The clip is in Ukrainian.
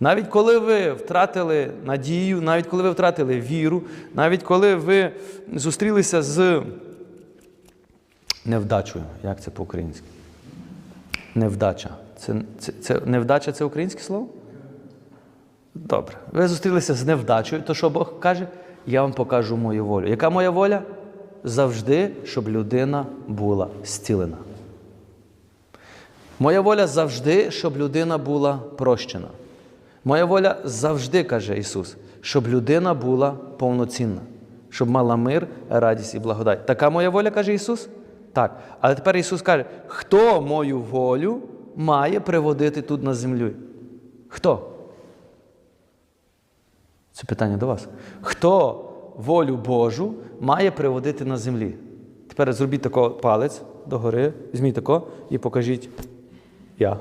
Навіть коли ви втратили надію, навіть коли ви втратили віру, навіть коли ви зустрілися з невдачею, як це по-українськи? Невдача. Це, це, це, невдача це українське слово? Добре. Ви зустрілися з невдачею, то що Бог каже? Я вам покажу мою волю. Яка моя воля? Завжди, щоб людина була зцілена. Моя воля завжди, щоб людина була прощена. Моя воля завжди, каже Ісус, щоб людина була повноцінна, щоб мала мир, радість і благодать. Така моя воля, каже Ісус? Так. Але тепер Ісус каже, хто мою волю має приводити тут на землю? Хто? Це питання до вас. Хто волю Божу має приводити на землі? Тепер зробіть тако палець догори, візьміть тако і покажіть я.